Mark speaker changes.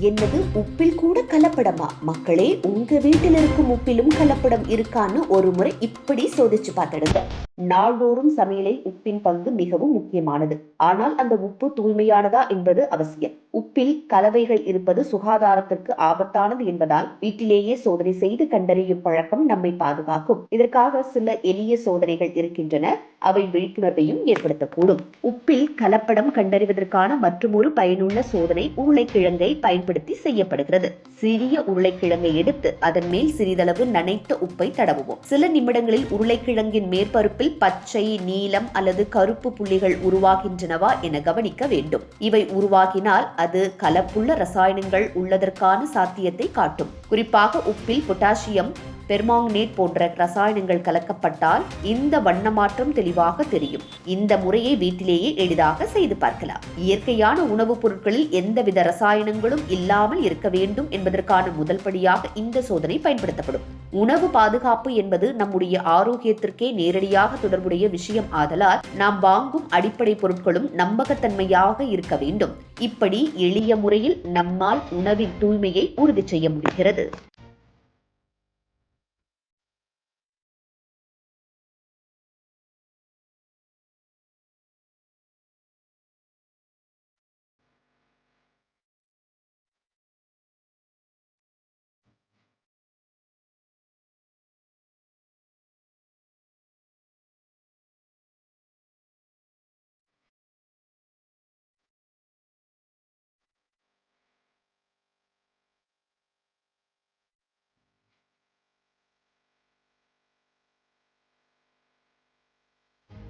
Speaker 1: என்னது? உப்பில் கூட கலப்படமா? மக்களே உங்க வீட்டில் இருக்கும் உப்பிலும் கலப்படம் இருக்கான்னு ஒரு முறை இப்படி சோதிச்சு பார்த்துடுங்க. நாள்தோறும் சமையலில் உப்பின் பங்கு மிகவும் முக்கியமானது. ஆனால் அந்த உப்பு தூய்மையானதா என்பது அவசியம். உப்பில் கலவைகள் இருப்பது சுகாதாரத்திற்கு ஆபத்தானது என்பதால் வீட்டிலேயே சோதனை செய்து கண்டறியும் பழக்கம் நம்மை பாதுகாக்கும். இதற்காக சில எளிய சோதனைகள் இருக்கின்றன. அவை விழிப்புணர்வையும் ஏற்படுத்தக்கூடும். உப்பில் கலப்படம் கண்டறிவதற்கான மற்றொரு பயனுள்ள சோதனை உருளைக்கிழங்கை பயன்படுத்தி செய்யப்படுகிறது. சிறிய உருளைக்கிழங்கை எடுத்து அதன் மேல் சிறிதளவு நனைத்த உப்பை தடவுவோம். சில நிமிடங்களில் உருளைக்கிழங்கின் மேற்பரப்பில் பச்சை நீலம் அல்லது கருப்பு புள்ளிகள் உருவாகின்றனவா என கவனிக்க வேண்டும். இவை உருவாகினால் அது கலப்புள்ள ரசாயனங்கள் உள்ளதற்கான சாத்தியத்தை காட்டும். குறிப்பாக உப்பில் பொட்டாசியம் பெர்மாங்கனேட் போன்ற ரசாயனங்கள் கலக்கப்பட்டால் இந்த வண்ண மாற்றம் தெளிவாக தெரியும். இந்த முறையை வீட்டிலேயே எளிதாக செய்து பார்க்கலாம். இயற்கையான உணவுப் பொருட்களில் எந்தவித ரசாயனங்களும் இல்லாமல் இருக்க வேண்டும் என்பதற்கான முதல் படியாக இந்த சோதனை பயன்படுத்தப்படும். உணவு பாதுகாப்பு என்பது நம்முடைய ஆரோக்கியத்திற்கே நேரடியாக தொடர்புடைய விஷயம். ஆதலால் நாம் வாங்கும் அடிப்படை பொருட்களும் நம்பகத்தன்மையாக இருக்க வேண்டும். இப்படி எளிய முறையில் நம்மால் உணவின் தூய்மையை உறுதி செய்ய முடிகிறது.